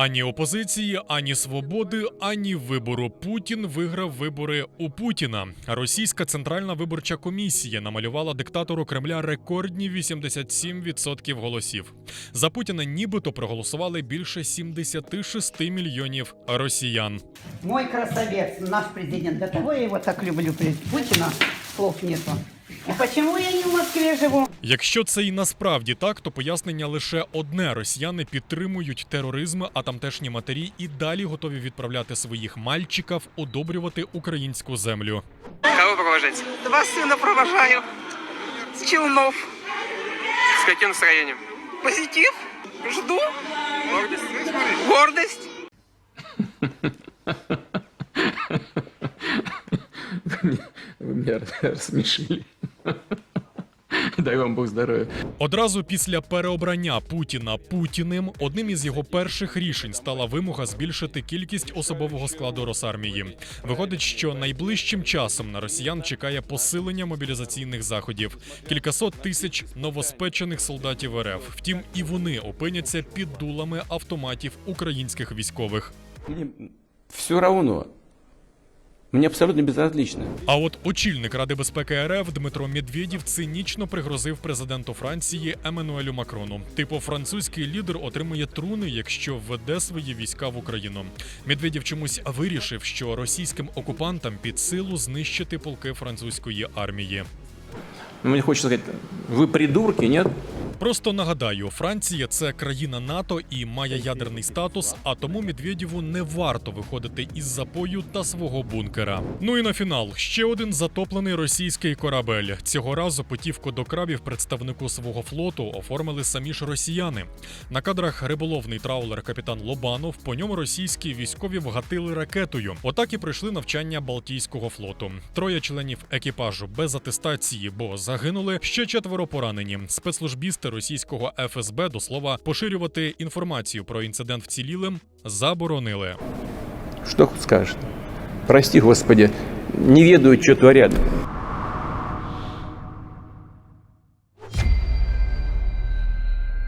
Ані опозиції, ані свободи, ані вибору. Путін виграв вибори у Путіна. Російська центральна виборча комісія намалювала диктатору Кремля рекордні 87% голосів. За Путіна нібито проголосували більше 76 мільйонів росіян. Мой красавец, наш президент. До того я его так люблю. Путина слов нету. И почему я не в Москве живу? Якщо це і насправді так, то пояснення лише одне: росіяни підтримують тероризм, а тамтешні матері і далі готові відправляти своїх мальчиків удобрювати українську землю. Кого провожать? Два сына провожаю. С Челнов. С каким настроением? Позитив. Жду. Гордость. Гордость. Вы меня рассмешили. Дай вам Бог здоровья. Одразу після переобрання Путіна Путіним одним із його перших рішень стала вимога збільшити кількість особового складу Росармії. Виходить, що найближчим часом на росіян чекає посилення мобілізаційних заходів, кількасот тисяч новоспечених солдатів РФ. Втім, і вони опиняться під дулами автоматів українських військових. Мне все равно. Мне абсолютно безразлично. А от очільник Ради безпеки РФ Дмитро Медведєв цинічно пригрозив президенту Франції Еммануелю Макрону. Типу, французький лідер отримує труни, якщо введе свої війська в Україну. Медведєв чомусь вирішив, що російським окупантам під силу знищити полки французької армії. Мне хочется сказать, вы придурки, нет? Просто нагадаю, Франція це країна НАТО і має ядерний статус, а тому Медведєву не варто виходити із запою та свого бункера. Ну і на фінал ще один затоплений російський корабель. Цього разу путівку до крабів представнику свого флоту оформили самі ж росіяни. На кадрах риболовний траулер капітан Лобанов. По ньому російські військові вгатили ракетою. Отак і пройшли навчання Балтійського флоту. Троє членів екіпажу без атестації, бо загинули. Ще четверо поранені. Спецслужбісти російського ФСБ до слова поширювати інформацію про інцидент вцілілим заборонили. Що скажете? Прости, Господи, не ведаю, що творят.